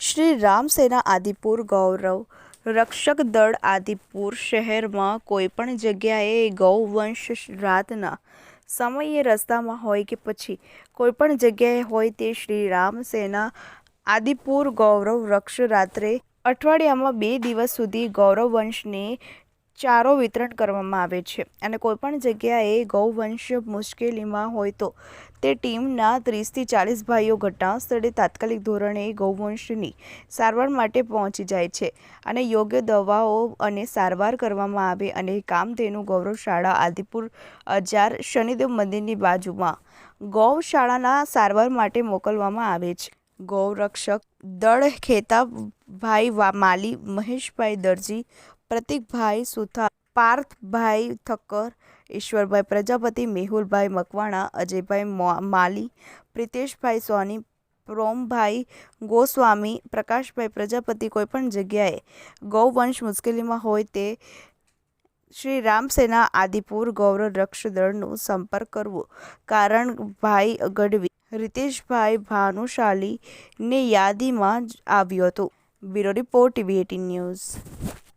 શ્રી રામસેના આદિપુર ગૌરવ. રક્ષક દળ આદિપુર શહેરમાં કોઈપણ જગ્યાએ ગૌવંશ રાતના સમયે રસ્તામાં હોય કે પછી કોઈપણ જગ્યાએ હોય તે શ્રી રામસેના આદિપુર ગૌરવ રક્ષ રાત્રે અઠવાડિયામાં બે દિવસ સુધી ગૌરવવંશને ચારો વિતરણ કરવામાં આવે છે અને કોઈપણ જગ્યાએ ગૌવંશ મુશ્કેલીમાં હોય તો તે ટીમના ત્રીસથી ચાલીસ ભાઈઓ ઘટના સ્થળે તાત્કાલિક ધોરણે ગૌવંશની સારવાર માટે પહોંચી જાય છે અને યોગ્ય દવાઓ અને સારવાર કરવામાં આવે અને કામધેનુ ગૌરવશાળા આદિપુર અજાર શનિદેવ મંદિરની બાજુમાં ગૌશાળાના સારવાર માટે મોકલવામાં આવે છે. ગૌરક્ષક દળ ખેતાભાઈ માલી મહેશભાઈ દરજી પ્રતિકભાઈ સુથાર, પાર્થભાઈ ઠક્કર ઈશ્વરભાઈ પ્રજાપતિ, મેહુલભાઈ મકવાણા, અજયભાઈ માલી, પ્રિતેશભાઈ સોની, પ્રોમભાઈ ગોસ્વામી, પ્રકાશભાઈ પ્રજાપતિ કોઈપણ જગ્યાએ ગૌવંશ મુશ્કેલીમાં હોય તે શ્રી રામસેના આદિપુર ગૌરવ રક્ષ દળનો સંપર્ક કરવો. કારણ ભાઈ ગઢવી, રિતેશભાઈ ભાનુશાલી ને યાદીમાં આવ્યું હતું. Bureau report TV eighteen news.